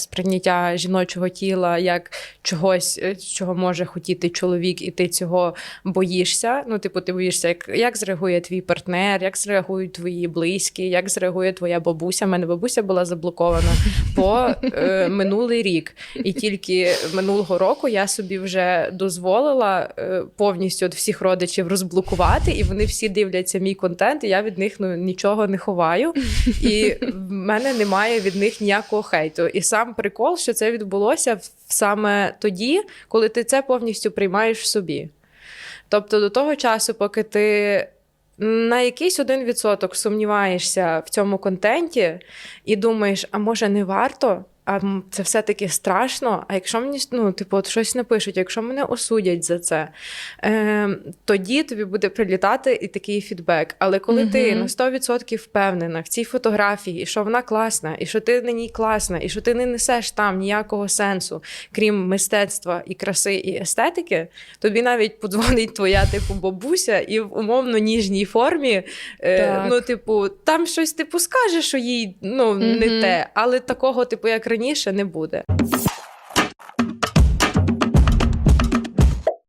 сприйняття жіночого тіла як чогось, е, чого може хотіти чоловік, і ти цього боїшся. Ну, типу, ти боїшся, як, як зреагує твій партнер, як зреагують твої близькі, як зреагує твоя бабуся. У мене бабуся була заблокована по е, минулий рік. І тільки минулого року я собі вже дозволила е, повністю от всіх родичів розблокувати, і вони всі дивляться мій контент, і я від них ну, нічого не ховаю. І в мене немає від них ніякого хейту. І сам прикол, що це відбулося саме тоді, коли ти це повністю приймаєш в собі. Тобто до того часу, поки ти на якийсь один відсоток сумніваєшся в цьому контенті і думаєш, а може не варто? А це все-таки страшно. А якщо мені ну, типу, от щось напишуть, якщо мене осудять за це, е, тоді тобі буде прилітати і такий фідбек. Але коли ти на 100% впевнена в цій фотографії, і що вона класна, і що ти на ній класна, і що ти не несеш там ніякого сенсу, крім мистецтва і краси, і естетики, тобі навіть подзвонить твоя типу бабуся, і в умовно ніжній формі. Е, ну, типу, там щось типу скаже, що їй ну, не Мгм. те, але такого, типу, як раніше, не буде.